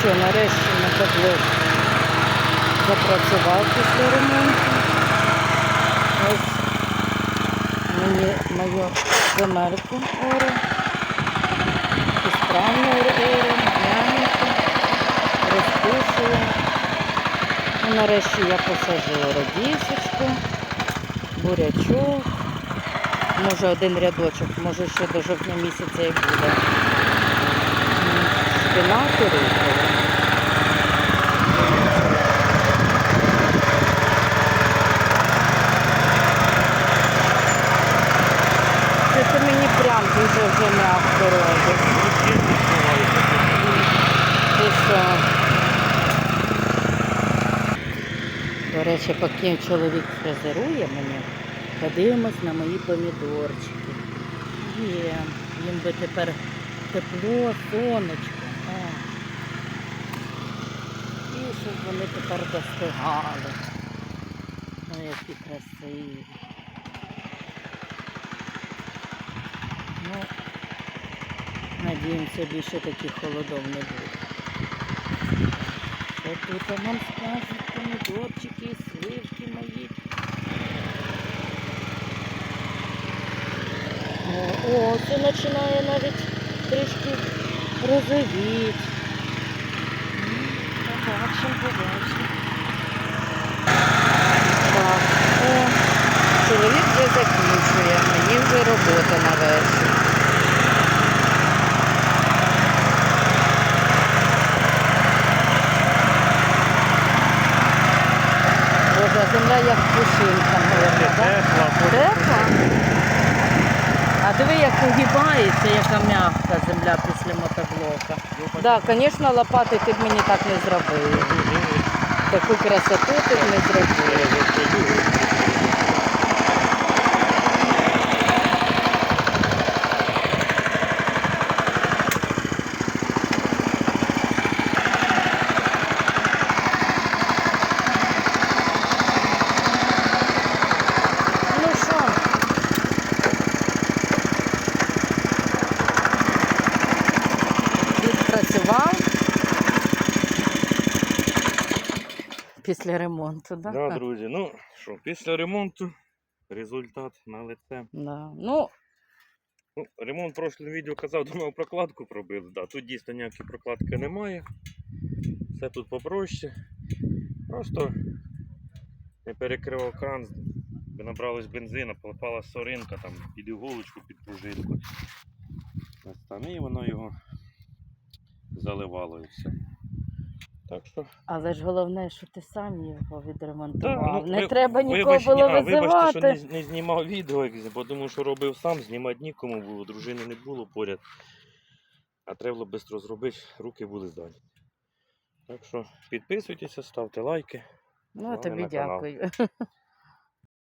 що, нарешті мотоблок запрацював після ремонту. Ось мені мою земельку ору. Справну ору, м'яненьку, розпушую. Ну, нарешті я посажу радісочку, бурячок. Може один рядочок, може ще до жовтня місяця і буде. М, Шпинат. Це ти мені прям дуже вже м'яко робиш. Ти що? До речі, поки чоловік фрезерує мене, подивимось на мої помідорчики. Є, їм би тепер тепло, сонечко. О. Щоб вони тепер достигали. Ой, які красиві. Ну, надіємося, більше таких холодов не буде. Що тут нам скажуть помідорчики, сливки мої. О, це починає навіть трішки розовіть. Побачимо, побачимо. Так, о, чоловік вже закінчує, мені вже робота на вечір. Боже, земля як пушинка, так? Тепла, Тепла? Диви, як угибається, яка м'яка земля після мотоблока. Так, звісно, лопати ти б мені так не зробив. Таку красоту ти б не зробив. Ну що? Відпрацював після ремонту, так? Да, друзі, ну що, після ремонту результат на лице. Да. Ну, Ну, ремонт в прошлому відео казав, думав, прокладку пробили. Да, тут дійсно ніякої прокладки немає. Все тут попроще. Просто не перекривав кран, набралось бензина, попала соринка там під іголочку, під пружинку. Ось там, і воно його заливало і все. Так що. але ж головне, що ти сам його відремонтував. ну, не ви- треба нікого вибач, було а, Вибачте, що не, не знімав відео, бо думаю, що робив сам, знімати нікому було, дружини не було поряд. А треба було швидко зробити, руки були зайняті. Так що підписуйтеся, ставте лайки. Ну, вами тобі на канал. дякую.